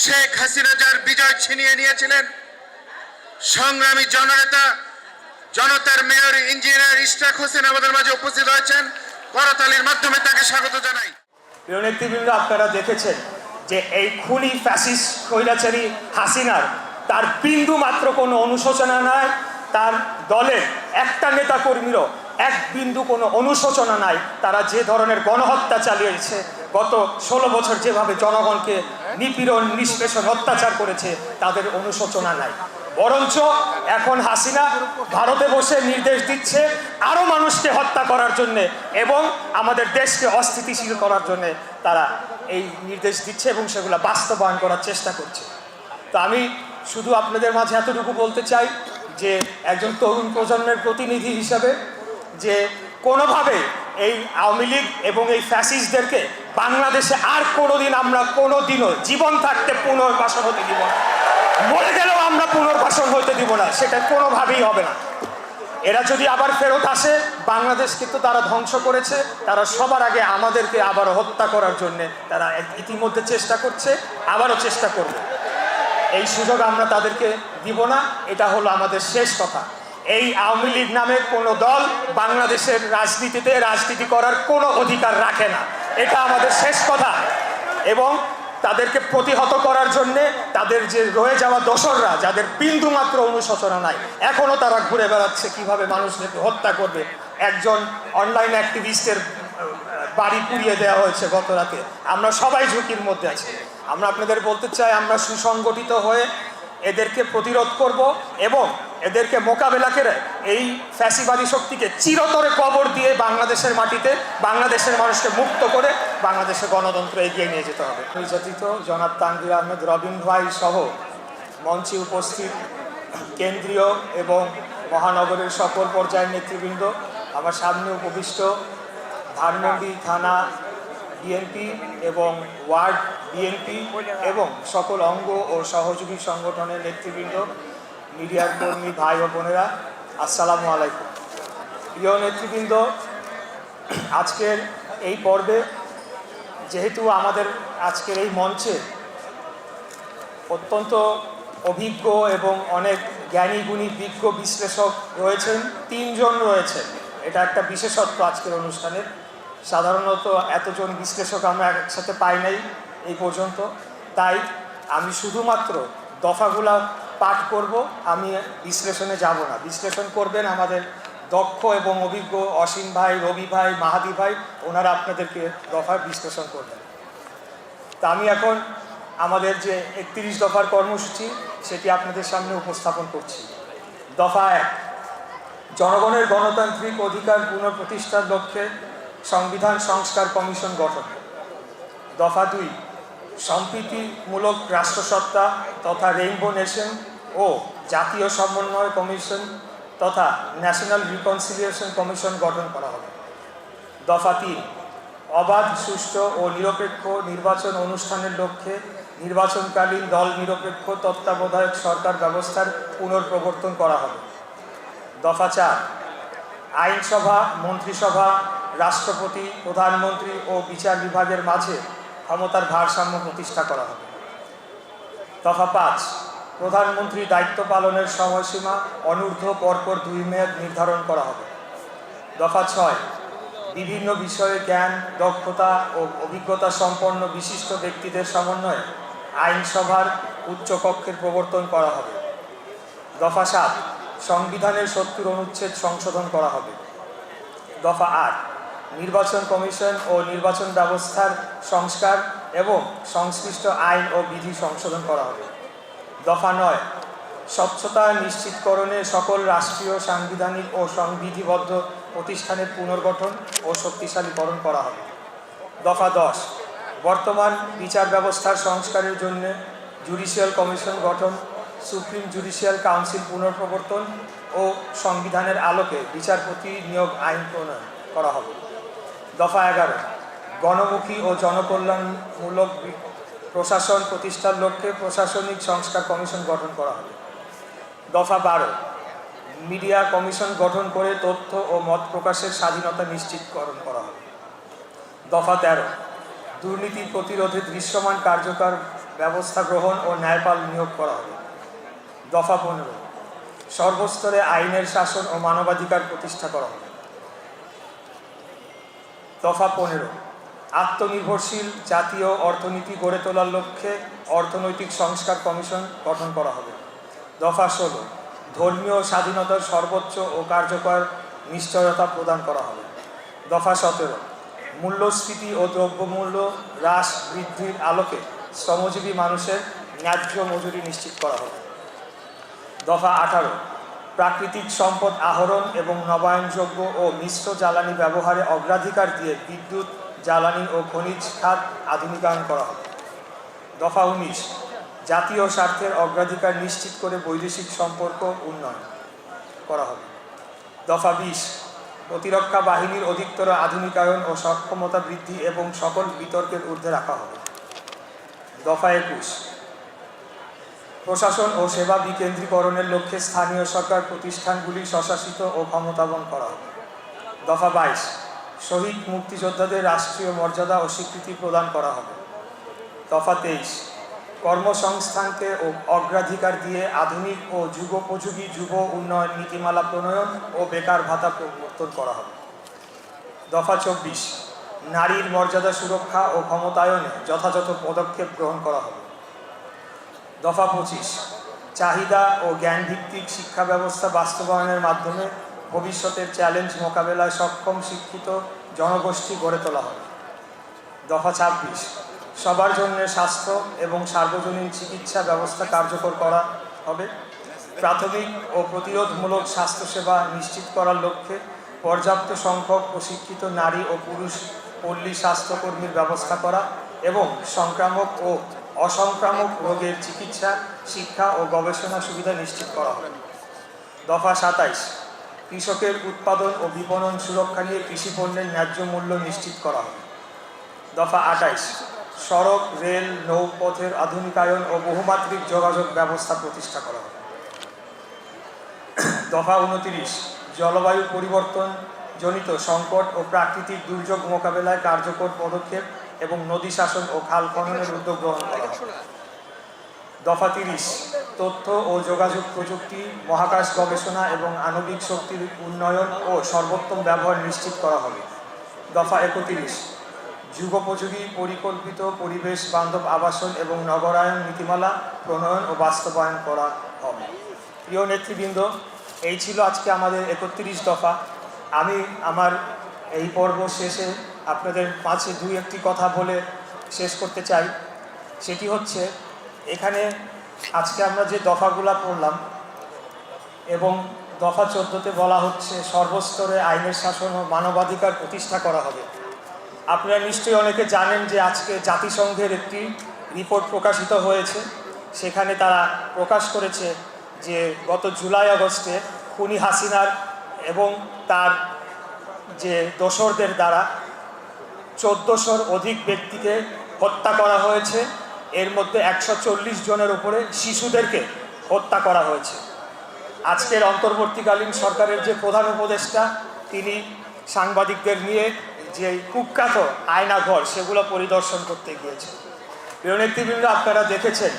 শেখ হাসিনা যার বিজয় ছিনিয়ে নিয়েছিলেন। সংগ্রামী জননেতা, জনতার মেয়র, ইঞ্জিনিয়ার ইশরাক হোসেন আমাদের মাঝে উপস্থিত হয়েছেন। করতালির মাধ্যমে তাকে স্বাগত জানাই। প্রিয় নেতৃবৃন্দ, আপনারা দেখেছেন যে এই খুনি ফ্যাসিস্ট কৈরাচারী হাসিনার তার বিন্দু মাত্র কোনো অনুশোচনা নাই। তার দলের একটা নেতা কর্মীরও এক বিন্দু কোনো অনুশোচনা নাই। তারা যে ধরনের গণহত্যা চালিয়েছে, গত ষোলো বছর যেভাবে জনগণকে নিপীড়ন, নিষ্পেষণ, অত্যাচার করেছে, তাদের অনুশোচনা নাই। বরঞ্চ এখন হাসিনা ভারতে বসে নির্দেশ দিচ্ছে আরও মানুষকে হত্যা করার জন্য এবং আমাদের দেশকে অস্থিতিশীল করার জন্য তারা এই নির্দেশ দিচ্ছে এবং সেগুলো বাস্তবায়ন করার চেষ্টা করছে। তো আমি শুধু আপনাদের মাঝে এতটুকু বলতে চাই যে একজন তরুণ প্রজন্মের প্রতিনিধি হিসাবে যে কোনোভাবে এই আওয়ামী লীগ এবং এই ফ্যাসিস্টদেরকে বাংলাদেশে আর কোনোদিন আমরা কোনো দিনও জীবন থাকতে পুনর্বাসন হতে দিব না। মরে গেলেও আমরা পুনর্বাসন হতে দিব না, সেটা কোনোভাবেই হবে না। এরা যদি আবার ফেরত আসে, বাংলাদেশ কিন্তু তারা ধ্বংস করেছে, তারা সবার আগে আমাদেরকে আবার হত্যা করার জন্য তারা ইতিমধ্যে চেষ্টা করছে, আবারও চেষ্টা করবে। এই সুযোগ আমরা তাদেরকে দিব না, এটা হলো আমাদের শেষ কথা। এই আওয়ামী লীগ নামে কোনো দল বাংলাদেশের রাজনীতিতে রাজনীতি করার কোনো অধিকার রাখে না। এটা আমাদের শেষ কথা। এবং তাদেরকে প্রতিহত করার জন্যে তাদের যে রয়ে যাওয়া দোসররা, যাদের বিন্দু মাত্র অনুশোচনা নাই এখনও তারা ঘুরে বেড়াচ্ছে কীভাবে মানুষদেরকে হত্যা করবে। একজন অনলাইন অ্যাক্টিভিস্টের বাড়ি পুড়িয়ে দেওয়া হয়েছে গত রাতে আমরা সবাই ঝুঁকির মধ্যে আছি। আমরা আপনাদের বলতে চাই, আমরা সুসংগঠিত হয়ে এদেরকে প্রতিরোধ করব এবং এদেরকে মোকাবেলা করে এই ফ্যাসিবাদী শক্তিকে চিরতরে কবর দিয়ে বাংলাদেশের মাটিতে, বাংলাদেশের মানুষকে মুক্ত করে বাংলাদেশের গণতন্ত্র এগিয়ে নিয়ে যেতে হবে। নির্যাতিত জনাব তানভীর আহমেদ, রবিন ভাই সহ মঞ্চে উপস্থিত কেন্দ্রীয় এবং মহানগরের সকল পর্যায়ের নেতৃবৃন্দ, আমার সামনে উপবিষ্ট ধানমন্ডি থানা বিএনপি এবং ওয়ার্ড বিএনপি এবং সকল অঙ্গ ও সহযোগী সংগঠনের নেতৃবৃন্দ মিডিয়ার কর্মী ভাই ও বোনেরা, আসসালামু আলাইকুম। প্রিয় নেতৃবৃন্দ, আজকের এই পর্বে যেহেতু আমাদের আজকের এই মঞ্চে অত্যন্ত অভিজ্ঞ এবং অনেক জ্ঞানী গুণী বিজ্ঞ বিশ্লেষক রয়েছেন, তিনজন রয়েছেন। এটা একটা বিশেষত্ব আজকের অনুষ্ঠানের সাধারণত এতজন বিশ্লেষক আমরা একসাথে পাই নাই এই পর্যন্ত। তাই আমি শুধুমাত্র দফাগুলা পাঠ করব, আমি বিশ্লেষণে যাব না। বিশ্লেষণ করবেন আমাদের দক্ষ এবং অভিজ্ঞ অসীম ভাই, রবি ভাই, মাহাদি ভাই, ওনারা আপনাদেরকে দফা বিশ্লেষণ করবেন। তা আমি এখন আমাদের যে একত্রিশ দফার কর্মসূচি, সেটি আপনাদের সামনে উপস্থাপন করছি। দফা এক, জনগণের গণতান্ত্রিক অধিকার পুনঃপ্রতিষ্ঠার লক্ষ্যে সংবিধান সংস্কার কমিশন গঠন। দফা দুই, সম্প্রীতিমূলক রাষ্ট্রসত্তা তথা রেইনবো নেশন ও জাতীয় সমন্বয় কমিশন তথা ন্যাশনাল রিকনসিলিয়েশন কমিশন গঠন করা হবে। দফা তিন, অবাধ, সুষ্ঠু ও নিরপেক্ষ নির্বাচন অনুষ্ঠানের লক্ষ্যে নির্বাচনকালীন দল নিরপেক্ষ তত্ত্বাবধায়ক সরকার ব্যবস্থার পুনর্প্রবর্তন করা হবে। দফা চার, আইনসভা, মন্ত্রিসভা, রাষ্ট্রপতি, প্রধানমন্ত্রী ও বিচার বিভাগের মাঝে ক্ষমতার ভারসাম্য প্রতিষ্ঠা করা হবে। দফা পাঁচ প্রধানমন্ত্রী দায়িত্ব পালনের সময়সীমা অনূর্ধ্ব, পরপর দুই মেয়াদ নির্ধারণ করা হবে। দফা ছয়, বিভিন্ন বিষয়ে জ্ঞান, দক্ষতা ও অভিজ্ঞতা সম্পন্ন বিশিষ্ট ব্যক্তিদের সমন্বয়ে আইনসভার উচ্চকক্ষের প্রবর্তন করা হবে। দফা সাত, সংবিধানের সত্তর অনুচ্ছেদ সংশোধন করা হবে। দফা আট, নির্বাচন কমিশন ও নির্বাচন ব্যবস্থার সংস্কার এবং সংশ্লিষ্ট আইন ও বিধি সংশোধন করা হবে। দফা নয়। স্বচ্ছতা নিশ্চিতকরণে সকল রাষ্ট্রীয়, সাংবিধানিক ও সংবিধিবদ্ধ প্রতিষ্ঠানের পুনর্গঠন ও শক্তিশালীকরণ করা হবে। দফা দশ, বর্তমান বিচার ব্যবস্থার সংস্কারের জন্য জুডিশিয়াল কমিশন গঠন, সুপ্রিম জুডিশিয়াল কাউন্সিল পুনর্প্রবর্তন ও সংবিধানের আলোকে বিচারপতি নিয়োগ আইন প্রণয়ন করা হবে। দফা এগারো, গণমুখী ও জনকল্যাণমূলক প্রশাসন প্রতিষ্ঠার লক্ষ্যে প্রশাসনিক সংস্কার কমিশন গঠন করা হবে। দফা বারো, মিডিয়া কমিশন গঠন করে তথ্য ও মত প্রকাশের স্বাধীনতা নিশ্চিতকরণ করা হবে। দফা তেরো, দুর্নীতি প্রতিরোধে দৃশ্যমান কার্যকর ব্যবস্থা গ্রহণ ও ন্যায়পাল নিয়োগ করা হবে। দফা পনেরো, সর্বস্তরে আইনের শাসন ও মানবাধিকার প্রতিষ্ঠা করা হবে। দফা পনেরো আত্মনির্ভরশীল জাতীয় অর্থনীতি গড়ে তোলার লক্ষ্যে অর্থনৈতিক সংস্কার কমিশন গঠন করা হবে। দফা ষোলো, ধর্মীয় স্বাধীনতার সর্বোচ্চ ও কার্যকর নিশ্চয়তা প্রদান করা হবে। দফা সতেরো, মূল্যস্ফীতি ও দ্রব্যমূল্য হ্রাস বৃদ্ধির আলোকে শ্রমজীবী মানুষের ন্যায্য মজুরি নিশ্চিত করা হবে। দফা আঠারো, প্রাকৃতিক সম্পদ আহরণ এবং নবায়নযোগ্য ও মিশ্র জ্বালানি ব্যবহারে অগ্রাধিকার দিয়ে বিদ্যুৎ জ্বালানি ও খনিজ খাত আধুনিকায়ন করা হবে। দফা উনিশ, জাতীয় স্বার্থের অগ্রাধিকার নিশ্চিত করে বৈদেশিক সম্পর্ক উন্নয়ন করা হবে। দফা বিশ, প্রতিরক্ষা বাহিনীর অধিকতর আধুনিকায়ন ও সক্ষমতা বৃদ্ধি এবং সকল বিতর্কের ঊর্ধ্বে রাখা হবে। দফা একুশ, প্রশাসন ও সেবা বিকেন্দ্রীকরণের লক্ষ্যে স্থানীয় সরকার প্রতিষ্ঠানগুলি স্বশাসিত ও ক্ষমতাবন করা হবে। দফা বাইশ শহীদ মুক্তিযোদ্ধাদের রাষ্ট্রীয় মর্যাদা ও স্বীকৃতি প্রদান করা হবে। দফা তেইশ, কর্মসংস্থানকে অগ্রাধিকার দিয়ে আধুনিক ও যুগোপযোগী যুব উন্নয়ন নীতিমালা প্রণয়ন ও বেকার ভাতা প্রবর্তন করা হবে। দফা চব্বিশ, নারীর মর্যাদা সুরক্ষা ও ক্ষমতায়নে যথাযথ পদক্ষেপ গ্রহণ করা হবে। দফা পঁচিশ, চাহিদা ও জ্ঞানভিত্তিক শিক্ষা ব্যবস্থা বাস্তবায়নের মাধ্যমে ভবিষ্যতের চ্যালেঞ্জ মোকাবেলায় সক্ষম শিক্ষিত জনগোষ্ঠী গড়ে তোলা হবে। দফা ছাব্বিশ, সবার জন্য স্বাস্থ্য এবং সার্বজনীন চিকিৎসা ব্যবস্থা কার্যকর করা হবে। প্রাথমিক ও প্রতিরোধমূলক স্বাস্থ্যসেবা নিশ্চিত করার লক্ষ্যে পর্যাপ্ত সংখ্যক প্রশিক্ষিত নারী ও পুরুষ পল্লী স্বাস্থ্যকর্মীর ব্যবস্থা করা এবং সংক্রামক ও অসংক্রামক রোগের চিকিৎসা, শিক্ষা ও গবেষণা সুবিধা নিশ্চিত করা হবে। দফা সাতাইশ কৃষকের উৎপাদন ও বিপণন সুরক্ষা নিয়ে কৃষি পণ্যের ন্যায্য মূল্য নিশ্চিত করা হবে। দফা আটাইশ সড়ক, রেল, নৌপথের আধুনিকায়ন ও বহুমাত্রিক যোগাযোগ ব্যবস্থা প্রতিষ্ঠা করা হবে। দফা উনতিরিশ, জলবায়ু পরিবর্তন জনিত সংকট ও প্রাকৃতিক দুর্যোগ মোকাবেলায় কার্যকর পদক্ষেপ এবং নদী শাসন ও খাল খননের উদ্যোগ গ্রহণ করা দফা তিরিশ, তথ্য ও যোগাযোগ প্রযুক্তি, মহাকাশ গবেষণা এবং আণবিক শক্তির উন্নয়ন ও সর্বোত্তম ব্যবহার নিশ্চিত করা হবে। দফা একত্রিশ, যুগোপযোগী, পরিকল্পিত পরিবেশ, বান্ধব আবাসন এবং নগরায়ন নীতিমালা প্রণয়ন ও বাস্তবায়ন করা হবে। প্রিয় নেতৃবৃন্দ, এই ছিল আজকে আমাদের একত্রিশ দফা। আমি আমার এই পর্ব শেষে আপনাদের পাঁচে দুই একটি কথা বলে শেষ করতে চাই। সেটি হচ্ছে এখানে আজকে আমরা যে দফাগুলা পড়লাম এবং দফা চোদ্দোতে বলা হচ্ছে সর্বস্তরে আইনের শাসন ও মানবাধিকার প্রতিষ্ঠা করা হবে। আপনারা নিশ্চয়ই অনেকে জানেন যে আজকে জাতিসংঘের একটি রিপোর্ট প্রকাশিত হয়েছে। সেখানে তারা প্রকাশ করেছে যে গত জুলাই আগস্টে খুনি হাসিনার এবং তার যে দোসরদের দ্বারা চোদ্দোশোর অধিক ব্যক্তিকে হত্যা করা হয়েছে। এর মধ্যে একশো চল্লিশ জনের উপরে শিশুদেরকে হত্যা করা হয়েছে। আজকের অন্তর্বর্তীকালীন সরকারের যে প্রধান উপদেষ্টা, তিনি সাংবাদিকদের নিয়ে যে কুখ্যাত আয়নাঘর, সেগুলো পরিদর্শন করতে গিয়েছেন। প্রিয় আপনারা দেখেছেন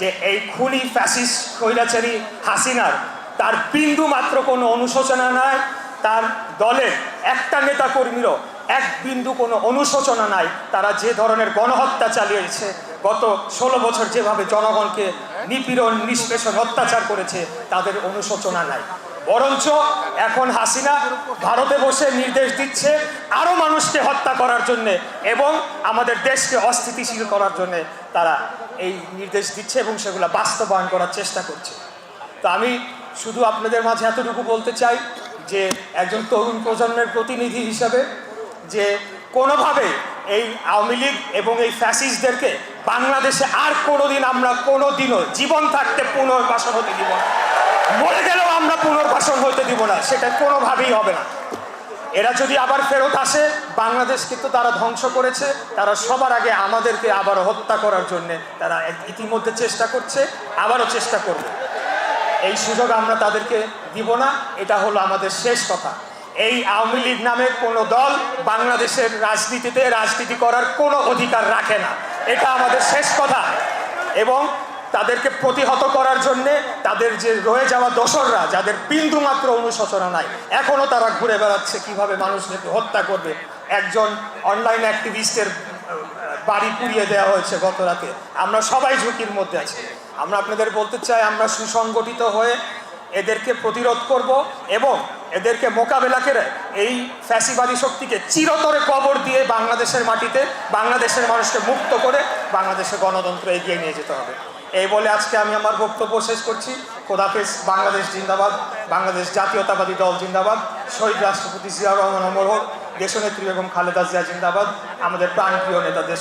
যে এই খুনি ফ্যাসিস কৈরাচারী হাসিনার তার বিন্দু মাত্র কোনো অনুশোচনা নাই, তার দলের একটা নেতা কর্মীরও এক বিন্দু কোনো অনুশোচনা নাই, তারা যে ধরনের গণহত্যা চালিয়েছে গত ষোলো বছর যেভাবে জনগণকে নিপীড়ন, নিষ্পেষণ, অত্যাচার করেছে, তাদের অনুশোচনা নাই। বরঞ্চ এখন হাসিনা ভারতে বসে নির্দেশ দিচ্ছে আরও মানুষকে হত্যা করার জন্যে এবং আমাদের দেশকে অস্থিতিশীল করার জন্যে তারা এই নির্দেশ দিচ্ছে এবং সেগুলো বাস্তবায়ন করার চেষ্টা করছে। তো আমি শুধু আপনাদের মাঝে এতটুকু বলতে চাই যে একজন তরুণ প্রজন্মের প্রতিনিধি হিসাবে যে কোনোভাবে এই আওয়ামী লীগ এবং এই ফ্যাসিস্টদেরকে বাংলাদেশে আর কোনোদিন আমরা কোনো দিনও জীবন থাকতে পুনর্বাসন হতে দিব না। মরে গেলেও আমরা পুনর্বাসন হতে দিব না, সেটা কোনোভাবেই হবে না। এরা যদি আবার ফেরত আসে বাংলাদেশকে তো তারা ধ্বংস করেছে, তারা সবার আগে আমাদেরকে আবার হত্যা করার জন্য তারা ইতিমধ্যে চেষ্টা করছে, আবারও চেষ্টা করবে। এই সুযোগ আমরা তাদেরকে দিব না, এটা হলো আমাদের শেষ কথা। এই আওয়ামী লীগ নামে কোনো দল বাংলাদেশের রাজনীতিতে রাজনীতি করার কোনো অধিকার রাখে না। এটা আমাদের শেষ কথা। এবং তাদেরকে প্রতিহত করার জন্যে তাদের যে রয়ে যাওয়া দোসররা, যাদের বিন্দু মাত্র অনুশোচনা নাই এখনও তারা ঘুরে বেড়াচ্ছে কীভাবে মানুষদেরকে হত্যা করবে। একজন অনলাইন অ্যাক্টিভিস্টের বাড়ি পুড়িয়ে দেওয়া হয়েছে গত রাতে। আমরা সবাই ঝুঁকির মধ্যে আছি। আমরা আপনাদের বলতে চাই, আমরা সুসংগঠিত হয়ে এদেরকে প্রতিরোধ করব এবং এদেরকে মোকাবেলা করে এই ফ্যাসিবাদী শক্তিকে চিরতরে কবর দিয়ে বাংলাদেশের মাটিতে, বাংলাদেশের মানুষকে মুক্ত করে বাংলাদেশের গণতন্ত্র এগিয়ে নিয়ে যেতে হবে। এই বলে আজকে আমি আমার বক্তব্য শেষ করছি। খোদাফেজ বাংলাদেশ জিন্দাবাদ, বাংলাদেশ জাতীয়তাবাদী দল জিন্দাবাদ, শহীদ রাষ্ট্রপতি জিয়া রহমান অমর হোক, দেশনেত্রী এবং খালেদা জিয়া জিন্দাবাদ, আমাদের প্রাণপ্রিয় নেতা দেশ